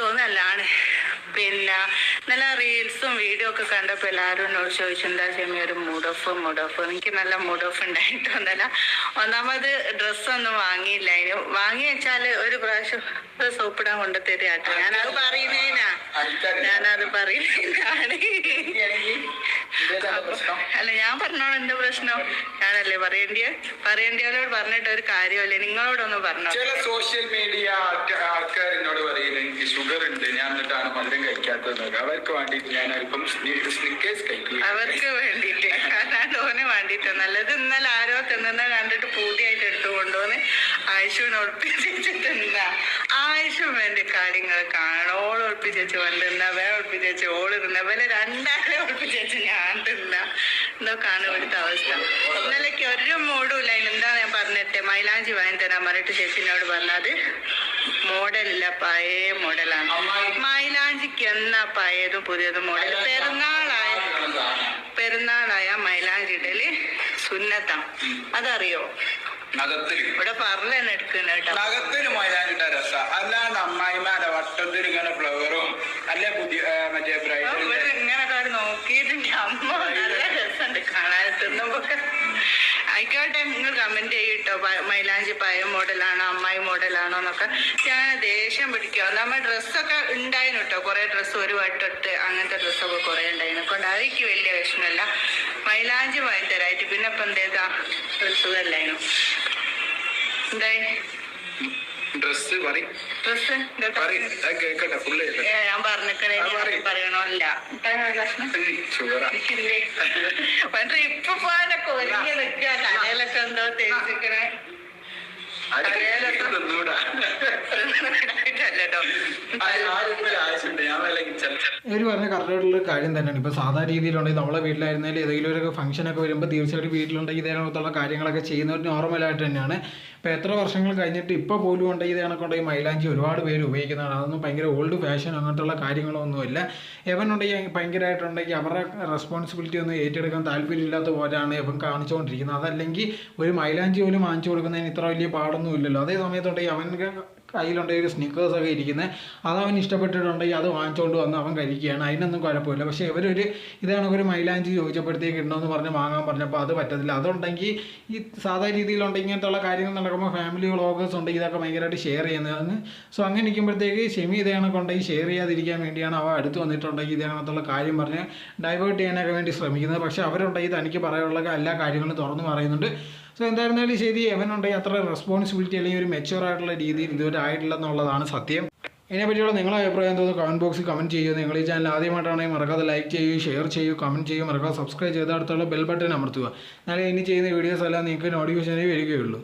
തോന്നല്ലാണ് പിന്നെ നല്ല റീൽസും വീഡിയോ ഒക്കെ കണ്ടപ്പോൾ എല്ലാവരും എന്നോട് ചോദിച്ചു എന്താ ചെമ്മി ഒരു മൂഡ് ഓഫ് എനിക്ക് നല്ല ഓഫ് ഉണ്ടായിട്ടൊന്നല്ല ഒന്നാമത് ഡ്രസ്സൊന്നും വാങ്ങിയില്ല. അതിന് വാങ്ങി വെച്ചാൽ ഒരു പ്രാവശ്യം സോപ്പിടാൻ കൊണ്ട് തരാട്ടോ ഞാനത് പറയുന്നതിനാ. ഞാനത് പറയുന്നതിനാണ്. അല്ല ഞാൻ പറഞ്ഞോളൂ എന്താ പ്രശ്നം. ഞാനല്ലേ പറയേണ്ടിയ? പറയേണ്ടിയവരോട് പറഞ്ഞിട്ട് ഒരു കാര്യമല്ലേ? നിങ്ങളോടൊന്ന് പറഞ്ഞോ. സോഷ്യൽ മീഡിയ എനിക്ക് ഷുഗർ ഉണ്ട്. ഞാൻ എന്നിട്ടാണ് മധുരം കഴിക്കാത്തത്. അവർക്ക് വേണ്ടിയിട്ട് ഞാൻ അല്പം സ്നിക്കേഴ്സ് കഴിക്കും അവർക്ക് വേണ്ടിയിട്ട്. അല്ലാണ്ട് ഓന് വേണ്ടിയിട്ട്. നല്ലത് ഇന്നലെ ആരോ തിന്നുന്ന കണ്ടിട്ട് പൂതിയായിട്ട് എടുത്തു കൊണ്ടുവന്ന് ആയുഷുവിനെ ഒളിപ്പിച്ചിട്ടുണ്ടാ ആയുഷും വേണ്ടി കാര്യങ്ങൾ കാണണം. ഓൾ ഒളിപ്പിച്ചു വന്നിരുന്ന വേ ഒളിപ്പിച്ചു ഓൾ ഇരുന്ന വല്ല രണ്ടാളെ ഒളിപ്പിച്ചു ഞാൻ തിന്ന. ഇതൊക്കെയാണ് ഇവിടുത്തെ അവസ്ഥ. ഇന്നലേക്ക് ഒരു മൂടും ഇല്ല. എന്താ ഞാൻ പറഞ്ഞിട്ട് മൈലാഞ്ചി വാങ്ങി തരാൻ പറഞ്ഞിട്ട് ചേച്ചിനോട് പറഞ്ഞത്. മോഡലില്ല പഴയ മോഡലാണ്. മൈലാഞ്ചിക്ക് എന്നാ പഴയതും പുതിയതും മോഡൽ പെരുന്നാളായ പെരുന്നാളായ മൈലാഞ്ചി ഇടൽ സുന്നത്താ. അതറിയോ? ഇവിടെ പറഞ്ഞു നഖത്തിന് മൈലാനിട്ട രസ. അല്ലാണ്ട് അമ്മായിമാരെ വട്ടത്തിൽ ഇങ്ങനെ ഫ്ലവറും അല്ലെ പുതിയ മറ്റേ ഇവിടെ നോക്കിയിട്ടുണ്ട് അമ്മ കമന്റ് ചെയ്യട്ടോ. മൈലാഞ്ചി പായ മോഡലാണോ അമ്മായി മോഡലാണോ എന്നൊക്കെ. ഞാൻ ദേഷ്യം പിടിക്കുക നമ്മൾ ഡ്രസ്സൊക്കെ ഉണ്ടായിരുന്നു കേട്ടോ കുറെ ഡ്രസ്സ് ഒരു വട്ടത്ത് അങ്ങനത്തെ ഡ്രസ്സൊക്കെ കുറെ ഉണ്ടായിരുന്നു കൊണ്ട് അതെനിക്ക് വലിയ വിഷമമല്ല. മൈലാഞ്ചി വാങ്ങി തരായിട്ട് പിന്നെ ഇപ്പൊ എന്തേതാ ഡ്രസ്സ് സുഖമല്ലായിരുന്നു എന്തായി? ഡ്രസ് കേക്കട്ടെ ഞാൻ പറഞ്ഞേ. പറയണമല്ല ഇപ്പൊ പോകാനൊക്കെ ഒരുങ്ങി നിൽക്കുക തലയിലൊക്കെ എന്തോ തേച്ചിക്കണേ ഞാൻ വിലക്ക് ചില ഇവർ പറഞ്ഞ കറക്റ്റായിട്ടുള്ള കാര്യം തന്നെയാണ്. ഇപ്പോൾ സാധാരണ രീതിയിലുണ്ടെങ്കിൽ നമ്മളെ വീട്ടിലായിരുന്നാലും ഏതെങ്കിലും ഒരു ഫംഗ്ഷനൊക്കെ വരുമ്പോൾ തീർച്ചയായിട്ടും വീട്ടിലുണ്ടെങ്കിൽ ഇതേകണക്കുള്ള കാര്യങ്ങളൊക്കെ ചെയ്യുന്നത് നോർമലായിട്ട് തന്നെയാണ്. ഇപ്പോൾ എത്ര വർഷങ്ങൾ കഴിഞ്ഞിട്ട് ഇപ്പോൾ പോലും ഉണ്ടെങ്കിൽ ഇത് കണക്കുണ്ടെങ്കിൽ മൈലാഞ്ചി ഒരുപാട് പേര് ഉപയോഗിക്കുന്നതാണ്. അതൊന്നും ഭയങ്കര ഓൾഡ് ഫാഷൻ അങ്ങനത്തുള്ള കാര്യങ്ങളൊന്നുമില്ല എവൻ ഉണ്ടെങ്കിൽ ഭയങ്കരമായിട്ടുണ്ടെങ്കിൽ അവരുടെ റെസ്പോൺസിബിലിറ്റി ഒന്നും ഏറ്റെടുക്കാൻ താല്പര്യമില്ലാത്ത പോലെയാണ് ഇവൻ കാണിച്ചുകൊണ്ടിരിക്കുന്നത് അതല്ലെങ്കിൽ ഒരു മൈലാഞ്ചി പോലും വാങ്ങിച്ചു കൊടുക്കുന്നതിന് ഇത്ര വലിയ പാടൊന്നും ഇല്ലല്ലോ. അതേ സമയത്തുണ്ടെങ്കിൽ അവൻ കയ്യിലുണ്ടെങ്കിൽ ഒരു സ്നിക്കേഴ്സ് ഒക്കെ ഇരിക്കുന്നത് അത് അവൻ ഇഷ്ടപ്പെട്ടിട്ടുണ്ടെങ്കിൽ അത് വാങ്ങിച്ചുകൊണ്ട് വന്ന് അവൻ കഴിക്കുകയാണ്. അതിനൊന്നും കുഴപ്പമില്ല. പക്ഷേ ഇവരൊരു ഇതാണ് ഒരു മൈലാഞ്ചി ചോദിച്ചപ്പോഴത്തേക്ക് ഇടണമെന്ന് പറഞ്ഞ് വാങ്ങാൻ പറഞ്ഞപ്പോൾ അത് പറ്റത്തില്ല. അതുണ്ടെങ്കിൽ ഈ സാധാരണ രീതിയിലുണ്ടെങ്കിൽ ഇങ്ങനത്തുള്ള കാര്യങ്ങൾ നടക്കുമ്പോൾ ഫാമിലി വ്ളോഗേഴ്സ് ഉണ്ടെങ്കിൽ ഇതൊക്കെ ഭയങ്കരമായിട്ട് ഷെയർ ചെയ്യുന്നതാണ് സോ അങ്ങനെ ഇരിക്കുമ്പോഴത്തേക്ക് ഷെമി ഇതേ കണക്കുണ്ടെങ്കിൽ ഷെയർ ചെയ്യാതിരിക്കാൻ വേണ്ടിയാണ് അവ അടുത്ത് വന്നിട്ടുണ്ടെങ്കിൽ ഇതേ കാര്യം പറഞ്ഞ് ഡൈവേർട്ട് ചെയ്യാനൊക്കെ വേണ്ടി ശ്രമിക്കുന്നത്. പക്ഷേ അവരുണ്ടെങ്കിൽ തനിക്ക് പറയാനുള്ള എല്ലാ കാര്യങ്ങളും തുറന്നു പറയുന്നുണ്ട്. സോ എന്തായിരുന്നാലും ശരി എവനുണ്ടെങ്കിൽ അത്ര റെസ്പോൺസിബിലിറ്റി അല്ലെങ്കിൽ ഒരു മെച്ചുവർ ആയിട്ടുള്ള രീതിയിൽ ഇതുവരെ ആയിട്ടില്ല എന്നുള്ളതാണ് സത്യം. ഇതിനെപ്പറ്റിയുള്ള നിങ്ങളുടെ അഭിപ്രായം എന്തോന്ന് കമന്റ് ബോക്സിൽ കമന്റ് ചെയ്യുക. നിങ്ങൾ ഈ ചാനൽ ആദ്യമായിട്ടാണെങ്കിൽ മറക്കാതെ ലൈക്ക് ചെയ്യൂ ഷെയർ ചെയ്യൂ കമന്റ് ചെയ്യൂ മറക്കാതെ സബ്സ്ക്രൈബ് ചെയ്ത് അടുത്തുള്ള ബെൽ ബട്ടൺ അമർത്തുക. എന്നാലേ ഇനി ചെയ്യുന്ന വീഡിയോസ് എല്ലാം നിങ്ങൾക്ക് നോട്ടിഫിക്കേഷനായി വരികയുള്ളൂ.